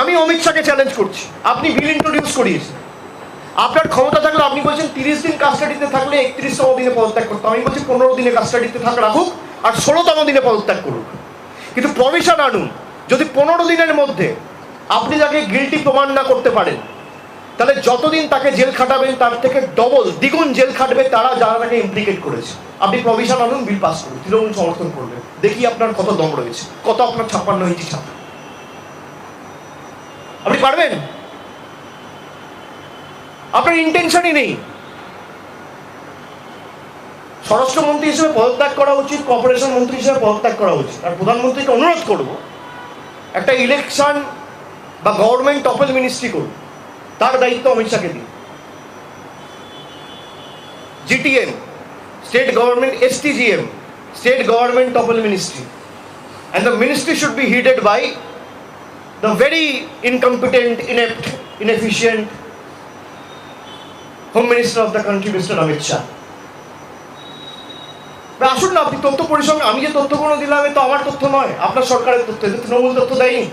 আমি অমিত শাহকে চ্যালেঞ্জ করছি। আপনি বিল ইন্ট্রোডিউস করিয়েছেন। আপনার ক্ষমতা থাকলে আপনি বলছেন তিরিশ দিন কাস্টাডিতে থাকলে একত্রিশতম দিনে পদত্যাগ করতে আমি বলছি পনেরো দিনে কাস্টাডিতে থাক রাখুক আর ষোলোতম দিনে পদত্যাগ করুক। কিন্তু প্রভিশন আনুন, যদি পনেরো দিনের মধ্যে আপনি তাকে গিলটি প্রমাণ না করতে পারেন, তাহলে যতদিন তাকে জেল খাটাবেন, তার থেকে ডবল দ্বিগুণ জেল খাটবে তারা যারা তাকে ইমপ্লিকেট করেছে। আপনি প্রভিশন আনুন বিল পাস করুন, তৃণমূল সমর্থন করবেন। দেখি আপনার কত দম রয়েছে, কত আপনার ছাপ্পান্ন ইঞ্চি ছাপ আপনি পারবেন? আপনার ইন্টেনশনই নেই। স্বরাষ্ট্রমন্ত্রী হিসেবে পদত্যাগ করা উচিত কর্পোরেশন মন্ত্রী হিসেবে পদত্যাগ করা উচিত। আর প্রধানমন্ত্রীকে অনুরোধ করব, একটা ইলেকশন বা গভর্নমেন্ট টপেল মিনিস্ট্রি করুন। তার দায়িত্ব অমিত শাহকে দিন। GTM state government STGM state government topple ministry and the ministry should be headed by the very incompetent, inept, inefficient Home Minister of the country, Mr. Amit Shah. আসুন না আপনি তথ্য পরিসংখ্যান আমি যে তথ্যগুলো দিলাম তো আমার তথ্য নয় আপনার সরকারের তথ্য এটা তৃণমূল তথ্য দেয়নি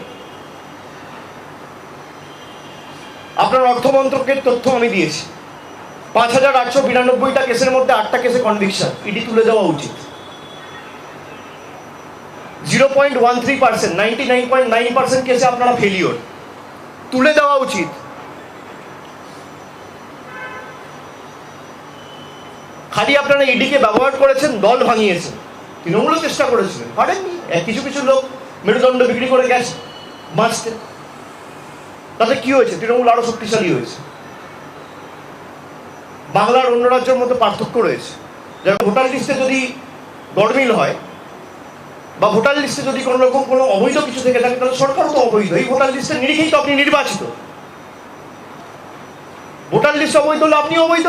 আপনার অর্থমন্ত্রকের তথ্য আমি দিয়েছি পাঁচ হাজার আটশো বিরানব্বইটা কেসের মধ্যে আটটা কেসে কনভিকশন ইডি তুলে দেওয়া উচিত zero point one three percent ninety nine point nine percent কেসে আপনারা ফেলিওর তুলে দেওয়া উচিত। খালি আপনারা ইডিকে ব্যবহার করেছেন, দল ভাঙিয়েছেন। তৃণমূলও চেষ্টা করেছিলেন। পারেননি। কিছু কিছু লোক মেরুদণ্ড বিক্রি করে গেছে, বাঁচতে। তাতে কি হয়েছে? তৃণমূল আরও শক্তিশালী হয়েছে। বাংলার অন্য রাজ্যের মধ্যে পার্থক্য রয়েছে। যেমন ভোটার লিস্টে যদি গরমিল হয় বা ভোটার লিস্টে যদি কোনো রকম কোনো অবৈধ কিছু থেকে থাকে, তাহলে সরকারও তো অবৈধ। এই ভোটার লিস্টের নিরিখেই তো আপনি নির্বাচিত। ভোটার লিস্ট অবৈধ হলে আপনি অবৈধ।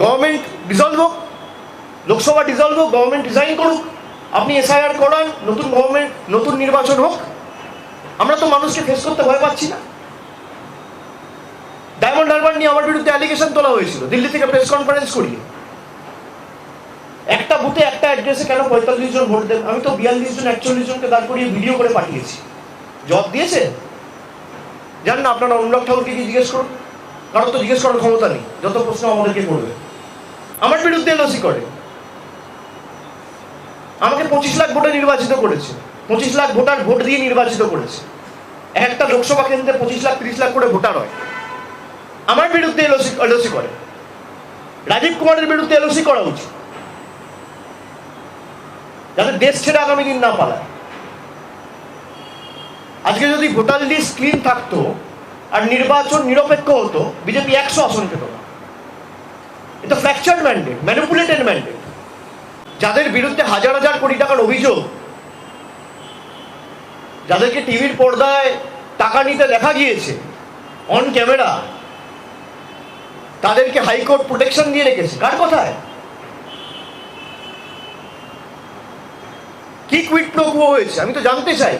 গভর্নমেন্ট ডিজলভ হোক, লোকসভা ডিজলভ হোক গভর্নমেন্ট ডিজাইন করুক, আপনি এসআইআর করান, নতুন গভর্নমেন্ট নতুন নির্বাচন হোক, আমরা তো মানুষকে ফেস করতে ভয় পাচ্ছি না। ডায়মন্ড হারবার নিয়ে আমার বিরুদ্ধে অ্যালিগেশন তোলা হয়েছিল। দিল্লি থেকে প্রেস কনফারেন্স করিয়ে। একটা বুথে একটা অ্যাড্রেসে কেন পঁয়তাল্লিশ জন ভোট দেন? আমি তো বিয়াল্লিশ জন, একচল্লিশ জনকে দাঁড় করিয়ে ভিডিও করে পাঠিয়েছি। জব দিয়েছে? জানেন না, আপনারা অনুরাগ ঠাকুরকে কি জিজ্ঞেস করুন? কারণ তো জিজ্ঞেস করার ক্ষমতা নেই। যত প্রশ্ন আমাদেরকে করবে? আমার বিরুদ্ধে এলওসি করে। আমাকে পঁচিশ লাখ ভোটে নির্বাচিত করেছে। পঁচিশ লাখ ভোটার ভোট দিয়ে নির্বাচিত করেছে। একটা লোকসভা কেন্দ্রে পঁচিশ লাখ, তিরিশ লাখ করে ভোটার হয়। আমার বিরুদ্ধে এলওসি এলওসি করে। রাজীব কুমারের বিরুদ্ধে এলওসি করা উচিত। যাতে দেশ ছেড়ে আগামী দিন না পালায়। আজকে যদি ভোটার লিস্ট ক্লিন থাকতো আর নির্বাচন নিরপেক্ষ হতো, বিজেপি একশো আসন পেত না। এটা ফ্র্যাকচার ম্যান্ডেট ম্যানিপুলেটেড ম্যান্ডেট যাদের বিরুদ্ধে হাজার হাজার কোটি টাকার অভিযোগ, যাদেরকে টিভির পর্দায় টাকা নিতে দেখা গিয়েছে অন ক্যামেরা তাদেরকে হাইকোর্ট প্রোটেকশন দিয়ে রেখেছে। কার কথায়? কি কুইট প্রো হয়েছে? আমি তো জানতে চাই।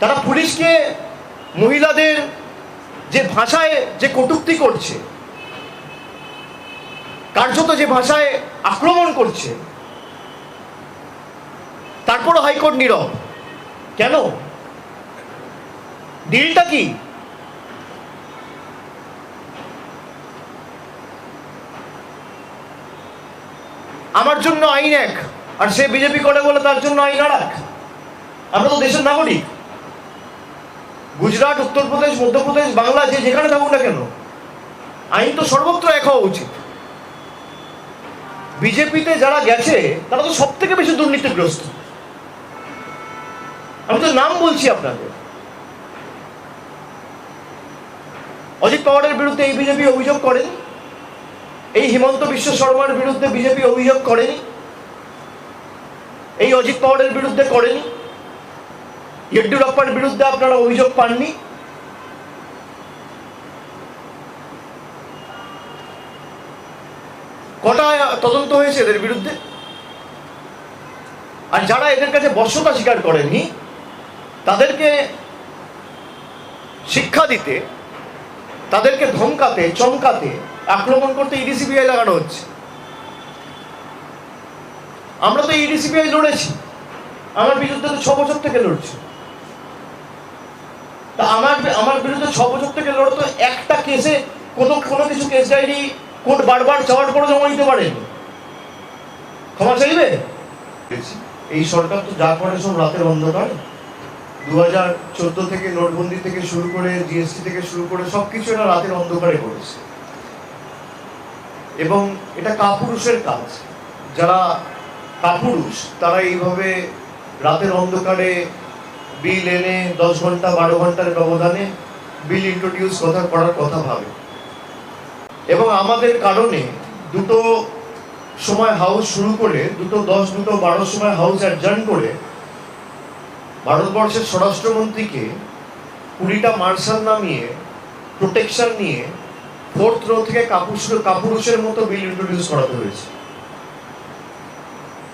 তারা পুলিশকে মহিলাদের যে ভাষায় যে কটূক্তি করছে, কার্যত যে ভাষায় আক্রমণ করছে, তারপরও হাইকোর্ট নীরব। কেন? ডিলটা কি? আমার জন্য আইন এক, আর সে বিজেপি করে বলে তার জন্য আইন আর এক। আমরা তো দেশের নাগরিক। গুজরাট, উত্তরপ্রদেশ, মধ্যপ্রদেশ, বাংলা, যে যেখানে থাকুক না কেন, আইন তো সর্বত্র এক হওয়া উচিত। বিজেপিতে যারা গেছে, তারা তো সব থেকে বেশি দুর্নীতিগ্রস্ত। আমি তো নাম বলছি আপনাদের অজিত পাওয়ারের বিরুদ্ধে এই বিজেপি অভিযোগ করেনি। এই হিমন্ত বিশ্ব শর্মার বিরুদ্ধে বিজেপি অভিযোগ করেনি। এই অজিত পাওয়ারের বিরুদ্ধে করেনি। ইয়েড্যুরাপ্পার বিরুদ্ধে আপনারা অভিযোগ পাননি। কটা তদন্ত হয়েছে এদের বিরুদ্ধে? আর যারা এদের কাছে বর্ষতা স্বীকার করেননি তাদেরকে শিক্ষা দিতে, তাদেরকে ধমকাতে, চমকাতে আক্রমণ করতে ইডি সিবিআই লাগানো হচ্ছে। আমরা তো ইডি সিবিআই লড়েছি। আমার বিরুদ্ধে তো ছ বছর থেকে লড়ছে। তা আমার আমার বিরুদ্ধে ছ বছর থেকে লড়ে তো একটা কেসে কোনো কোনো কিছু কেস ডায়েরি কোর্ট বারবার চাওয়ার পরে জমা দিতে পারেন। ক্ষমা চাইবে? এই সরকার তো যা করে সব রাতের অন্ধকার। দু হাজার চোদ্দ থেকে নোটবন্দি থেকে শুরু করে জিএসটি থেকে শুরু করে সব কিছু এরা রাতের অন্ধকারে করেছে। এবং এটা কাপুরুষের কাজ। যারা কাপুরুষ, তারা এইভাবে রাতের অন্ধকারে বিল এনে দশ ঘণ্টা, বারো ঘণ্টার ব্যবধানে বিল ইন্ট্রোডিউস কথা, করার কথা ভাবে। এবং আমাদের কারণে দুটো সময় হাউস শুরু করে, দুটো দশ, দুটো বারো সময় হাউস অ্যাডজার্ন করে, ভারতবর্ষের স্বরাষ্ট্রমন্ত্রীকে কুড়িটা মার্শাল নামিয়ে প্রোটেকশন নিয়ে ফোর্থ রো থেকে কাপুরুষ, কাপুরুষের মতো বিল ইন্ট্রোডিউস করাতে হয়েছে।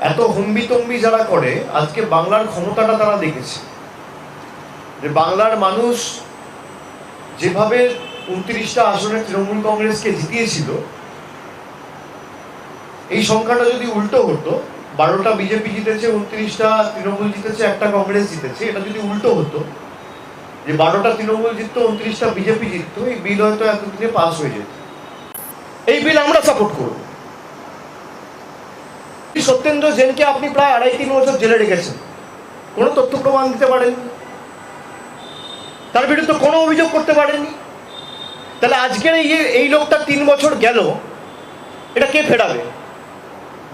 এত হম্বিতম্বি যারা করে, আজকে বাংলার ক্ষমতাটা তারা দেখেছে। যে বাংলার মানুষ যেভাবে উনত্রিশটা আসনে তৃণমূল কংগ্রেসকে জিতিয়েছিল, এই সংখ্যাটা যদি উল্টো হতো, বারোটা বিজেপি জিতেছে, উনত্রিশটা তৃণমূল জিতেছে, একটা কংগ্রেস জিতেছে, এটা যদি উল্টো হতো যে বারোটা তৃণমূল জিততো, উনত্রিশটা বিজেপি জিততো, এই বিল হয়তো এতদিনে পাস হয়ে যেত। এই বিল আমরা সাপোর্ট করব। সত্যেন্দ্র জেনকে আপনি প্রায় আড়াই তিন বছর জেলে রেখেছেন। কোনো তথ্য প্রমাণ দিতে পারেননি তার বিরুদ্ধে কোনো অভিযোগ করতে পারেননি তাহলে আজকের এই এই লোকটা তিন বছর গেল, এটা কে ফেরাবে?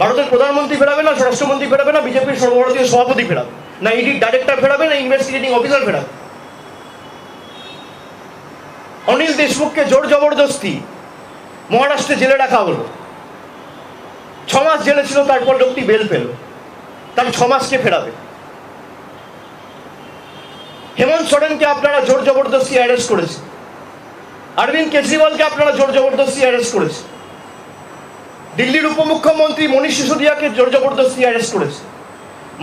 ভারতের প্রধানমন্ত্রী ফেরাবে না, স্বরাষ্ট্রমন্ত্রী ফেরাবে না, বিজেপির সর্বভারতীয় সভাপতি ফেরাবে? না ইডি ডাইরেক্টর ফেরাবে না ইনভেস্টিগেটিং অফিসার ফেরাবে? অনিল দেশমুখকে জোর জবরদস্তি মহারাষ্ট্রে জেলে রাখা হলো। ছ মাস জেলে ছিল, তারপর লোকটি বেল পেল। তার ছ মাসকে ফেরাবে। হেমন্ত সোরেনকে আপনারা জোর জবরদস্তি অ্যারেস্ট করেছেন অরবিন্দ কেজরিওয়ালকে আপনারা জোর জবরদস্তি অ্যারেস্ট করেছেন দিল্লির উপমুখ্যমন্ত্রী মনীষ সিসোদিয়াকে জোর জবরদস্তি অ্যারেস্ট করেছে।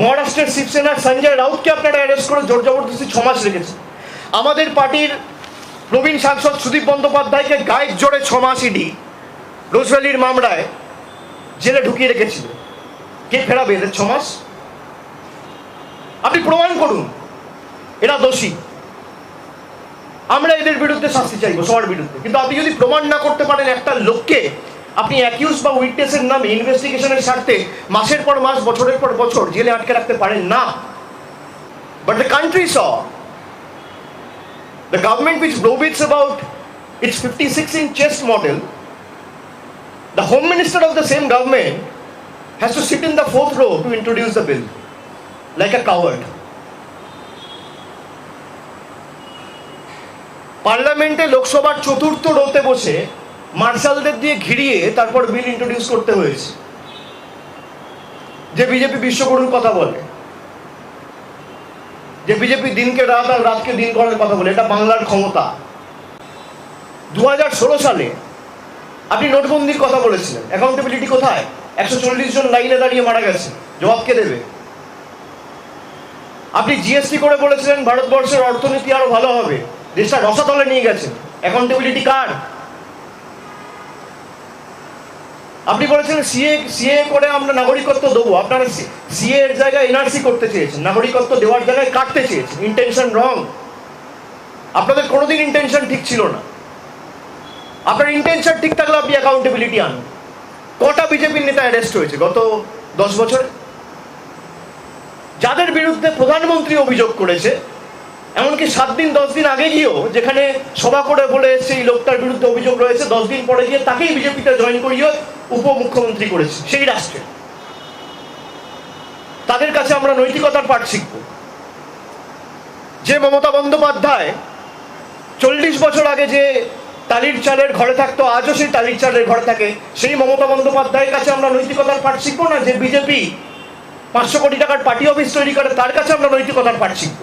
মহারাষ্ট্রের শিবসেনার সঞ্জয় রাউতকে আপনারা অ্যারেস্ট করে জোর জবরদস্তি ছ মাস রেখেছে। আমাদের পার্টির প্রবীণ সাংসদ সুদীপ বন্দ্যোপাধ্যায়কে গায়ের জোরে ছ মাস ইডি। রোজভ্যালির মামলায় জেলে ঢুকিয়ে রেখেছিল। কে ফেরাবে এদের ছ মাস আপনি প্রমাণ করুন, এরা দোষী। আমরা এদের বিরুদ্ধে শাস্তি চাইব, সবার বিরুদ্ধে। কিন্তু আপনি যদি প্রমাণ না করতে পারেন একটা লোককে, আপনি অ্যাকিউজ বা উইটনেসের নামে ইনভেস্টিগেশনের স্বার্থে মাসের পর মাস, বছরের পর বছর জেলে আটকে রাখতে পারেন না। বাট দ্য কান্ট্রি স the government which brobits about its 56 inch chest model the home minister of the same government has to sit in the fourth row to introduce the bill like a coward পার্লামেন্টে লোকসভার চতুর্থ রোতে বসে মার্শালদের দিয়ে ঘিরিয়ে তারপর বিল introduce করতে হয়েছে যে BJP বিশ্বগুরুর কথা বলে যে বিজেপি দিনকে রাত আর রাতকে দিন করার কথা বলে, এটা বাংলার ক্ষমতা। দু সালে আপনি নোটবন্দির কথা বলেছিলেন। অ্যাকাউন্টেবিলিটি কোথায়? একশো চল্লিশ জন লাইনে দাঁড়িয়ে মারা গেছে। জবাব কে দেবে? আপনি জিএসটি করে বলেছিলেন, ভারতবর্ষের অর্থনীতি আরও ভালো হবে। দেশটা রসাতলে নিয়ে গেছে। অ্যাকাউন্টেবিলিটি কার? আপনি বলেছিলেন সিএ সিএ করে আমরা নাগরিকত্ব দেবো। আপনারা সিএ এর জায়গায় এনআরসি করতে চেয়েছেন, নাগরিকত্ব দেওয়ার জায়গায় কাটতে চেয়েছেন। ইন্টেনশন রং আপনাদের কোনোদিন ইন্টেনশন ঠিক ছিল না। আপনার ইন্টেনশন ঠিক থাকলে আপনি অ্যাকাউন্টেবিলিটি আনুন। কটা বিজেপির নেতা অ্যারেস্ট হয়েছে গত দশ বছরে? যাদের বিরুদ্ধে প্রধানমন্ত্রী অভিযোগ করেছে, এমনকি সাত দিন, দশ দিন আগে গিয়েও যেখানে সভা করে বলে সেই লোকটার বিরুদ্ধে অভিযোগ রয়েছে, দশ দিন পরে গিয়ে তাকেই বিজেপিতে জয়েন করিয়ে উপমুখ্যমন্ত্রী করেছে, সেই রাষ্ট্রে তাদের কাছে আমরা নৈতিকতার পাঠ শিখব। যে মমতা বন্দ্যোপাধ্যায় চল্লিশ বছর আগে যে তালির চালের ঘরে থাকতো, আজও সেই তালির চালের ঘরে থাকে, সেই মমতা বন্দ্যোপাধ্যায়ের কাছে আমরা নৈতিকতার পাঠ শিখব না? যে বিজেপি পাঁচশো কোটি টাকার পার্টি অফিস তৈরি করে, তার কাছে আমরা নৈতিকতার পাঠ শিখব।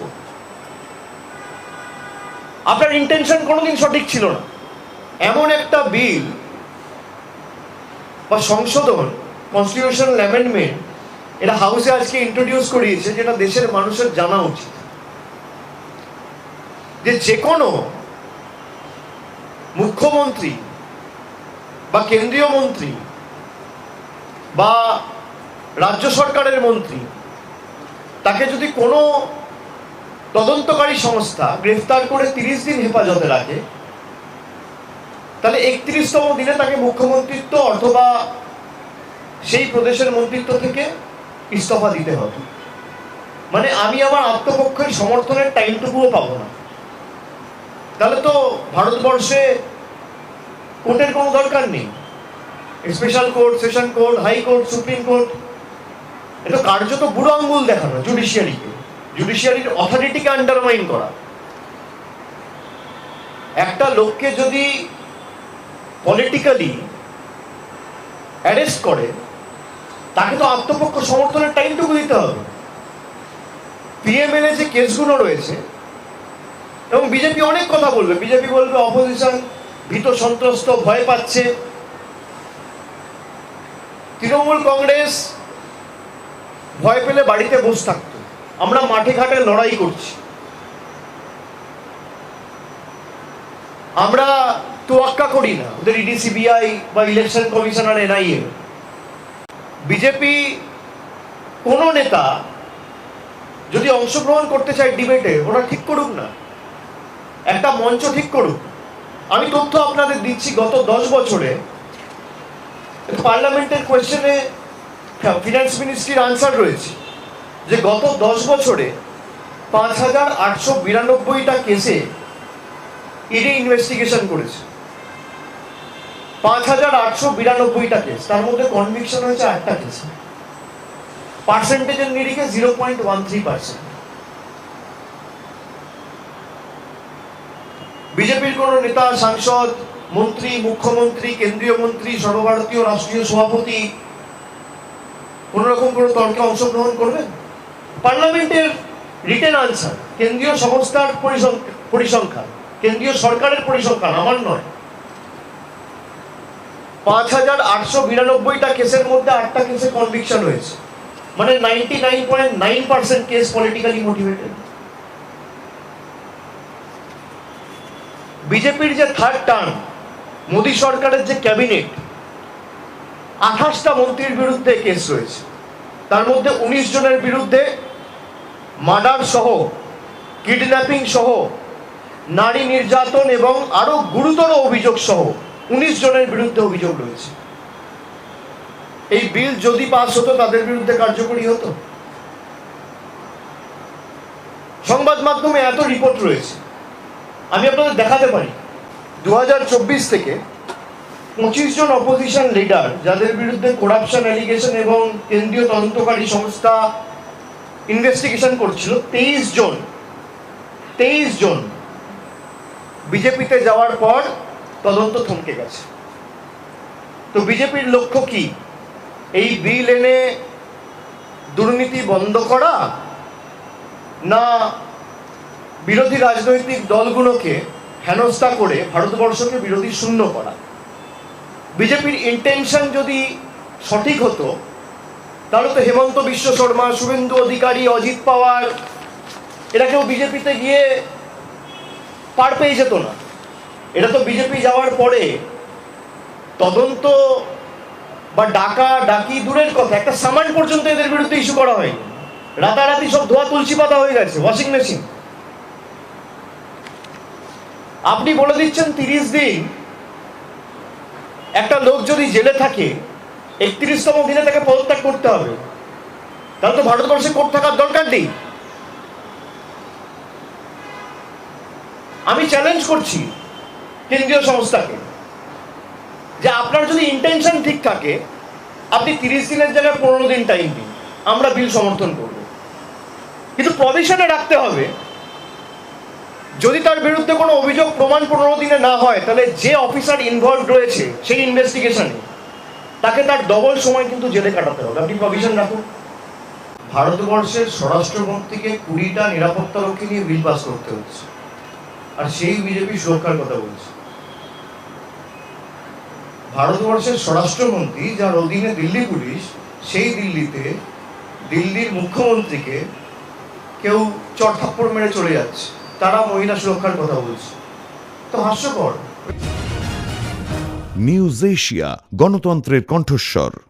আপনার ইন্টেনশন কোনোদিন সঠিক ছিল না। এমন একটা বিল বা সংশোধন কনস্টিটিউশনাল অ্যামেন্ডমেন্ট এটা হাউসে আজকে ইন্ট্রোডিউস করিয়েছে যেটা দেশের মানুষের জানা উচিত। যে যে কোনো মুখ্যমন্ত্রী বা কেন্দ্রীয় মন্ত্রী বা রাজ্য সরকারের মন্ত্রী, তাকে যদি কোনো তদন্তকারী সংস্থা গ্রেফতার করে তিরিশ দিন হেফাজতে রাখে তাহলে একত্রিশতম দিনে তাকে মুখ্যমন্ত্রিত্ব অথবা সেই প্রদেশের মন্ত্রিত্ব থেকে ইস্তফা দিতে হবে। মানে আমি আমার আত্মপক্ষের সমর্থনের টাইমটুকুও পাবো না। তাহলে তো ভারতবর্ষে কোর্টের কোনো দরকার নেই। Special court, session court, high court, supreme court এটা কার্যত বুড়ো আঙ্গুল দেখানো জুডিশিয়ারিকে। জুডিশিয়ারির অথরিটিকে আন্ডারমাইন করা। একটা লোককে যদি পলিটিক্যালি অ্যারেস্ট করে, তাকে তো আত্মপক্ষ সমর্থনের টাইমটুকু দিতে হবে। পিএমএলএ যে কেসগুলো রয়েছে, এবং বিজেপি অনেক কথা বলবে। বিজেপি বলবে, অপোজিশন ভীত সন্ত্রস্ত, ভয় পাচ্ছে। তৃণমূল কংগ্রেস ভয় পেলে বাড়িতে বসে থাকতো। আমরা মাঠে ঘাটে লড়াই করছি। আমরা তোয়াক্কা করি না। ওদের ইডি সিবিআই বা ইলেকশন কমিশনার এনআইএ বিজেপি কোনো নেতা যদি অংশগ্রহণ করতে চায় ডিবেটে ওরা ঠিক করুক না। একটা মঞ্চ ঠিক করুক। আমি তথ্য আপনাদের দিচ্ছি, গত দশ বছরে পার্লামেন্টের কোয়েশ্চেনে ফিনান্স মিনিস্ট্রির আনসার রয়েছে যে গত দশ বছরে পাঁচ হাজার আটশো বিরানব্বইটা কেসে ইডি ইনভেস্টিগেশন করেছে। পাঁচ হাজার আটশো বিরানব্বইটা কেস তার মধ্যে কনভিকশন হয়েছে আটটা কেস পার্সেন্টেজের নিরিখে zero point one three percent বিজেপির কোন নেতা, সাংসদ, মন্ত্রী, মুখ্যমন্ত্রী, কেন্দ্রীয় মন্ত্রী, সর্বভারতীয় রাষ্ট্রীয় সভাপতি কোন রকম কোনো তর্কে অংশগ্রহণ করবেন পার্লামেন্টের রিটেন আনসার কেন্দ্রীয় সংস্থার পরিসং- পরিসংখ্যান, কেন্দ্রীয় সরকারের পরিসংখ্যান, আমার নয়। পাঁচ হাজার আটশো বিরানব্বইটা কেসের মধ্যে আটটা কেসে কনভিকশন হয়েছে। মানে ninety nine point nine percent case politically motivated বিজেপির যে থার্ড টার্ম মোদী সরকারের যে ক্যাবিনেট আঠাশটা মন্ত্রীর বিরুদ্ধে কেস রয়েছে। তার মধ্যে উনিশ জনের বিরুদ্ধে মার্ডার সহ কিডন্যাপিং সহ, নারী নির্যাতন এবং আরও গুরুতর অভিযোগ সহ উনিশ জনের বিরুদ্ধে অভিযোগ রয়েছে। এই বিল যদি পাস হতো, তাদের বিরুদ্ধে কার্যকরী হতো? সংবাদ মাধ্যমে এত রিপোর্ট রয়েছে। আমি আপনাদের দেখাতে পারি। দু হাজার চব্বিশ থেকে পঁচিশ জন অপোজিশন লিডার যাদের বিরুদ্ধে করাপশন অ্যালিগেশন এবং কেন্দ্রীয় তদন্তকারী সংস্থা ইনভেস্টিগেশন করছিল, তেইশ জন তেইশ জন বিজেপিতে যাওয়ার পর তদন্ত থমকে গেছে। তো বিজেপির লক্ষ্য কি? এই বিল এনে দুর্নীতি বন্ধ করা না বিরোধী রাজনৈতিক দলগুলোকে হেনস্থা করে ভারতবর্ষকে বিরোধী শূন্য করা? বিজেপির ইন্টেনশন যদি সঠিক হতো, তাহলে তো হেমন্ত বিশ্ব শর্মা, শুভেন্দু অধিকারী, অজিত পাওয়ার, এরা কেউ বিজেপিতে গিয়ে পার পেয়ে যেত না। এটা তো বিজেপি যাওয়ার পরে তদন্ত বা ডাকা, ডাকি দূরের কথা, একটা সামান পর্যন্ত এদের বিরুদ্ধে ইস্যু করা হয়নি। রাতারাতি সব ধোয়া তুলসী পাতা হয়ে গেছে ওয়াশিং মেশিন আপনি বলে দিচ্ছেন তিরিশ দিন, একটা লোক যদি জেলে থাকে, একত্রিশতম দিনে তাকে পদত্যাগ করতে হবে। তাহলে তো ভারতবর্ষে কোর্ট থাকার দরকার নেই। আমি চ্যালেঞ্জ করছি কেন্দ্রীয় সংস্থাকে যে আপনার যদি ইন্টেনশন ঠিক থাকে, আপনি তিরিশ দিনের জায়গায় পনেরো দিন টাইম দিন, আমরা বিল সমর্থন করব। কিন্তু প্রভিশনে রাখতে হবে, যদি তার বিরুদ্ধে কোনো অভিযোগ প্রমাণ পনেরো দিনে না হয়, তাহলে যে অফিসার ইনভলভ রয়েছে, সেই ইনভেস্টিগেশনে তাকে তার ডবল সময় কিন্তু জেলে কাটাতে হবে। আপনি প্রভিশন রাখুন। ভারতবর্ষের স্বরাষ্ট্রমন্ত্রীকে কুড়িটা নিরাপত্তা রক্ষী নিয়ে বিল পাস করতে হচ্ছে। আর সেই বিজেপি সুরক্ষার কথা বলছে। ভারতবর্ষের স্বরাষ্ট্রমন্ত্রী যার অধীনে দিল্লি পুলিশ, সেই দিল্লিতে দিল্লির মুখ্যমন্ত্রীকে কেউ চড়থাপ্পড় মেরে চলে যাচ্ছে। তারা মহিলা সুরক্ষার কথা বলছে। তো হাস্যকর। নিউজ এশিয়া, গণতন্ত্রের কণ্ঠস্বর।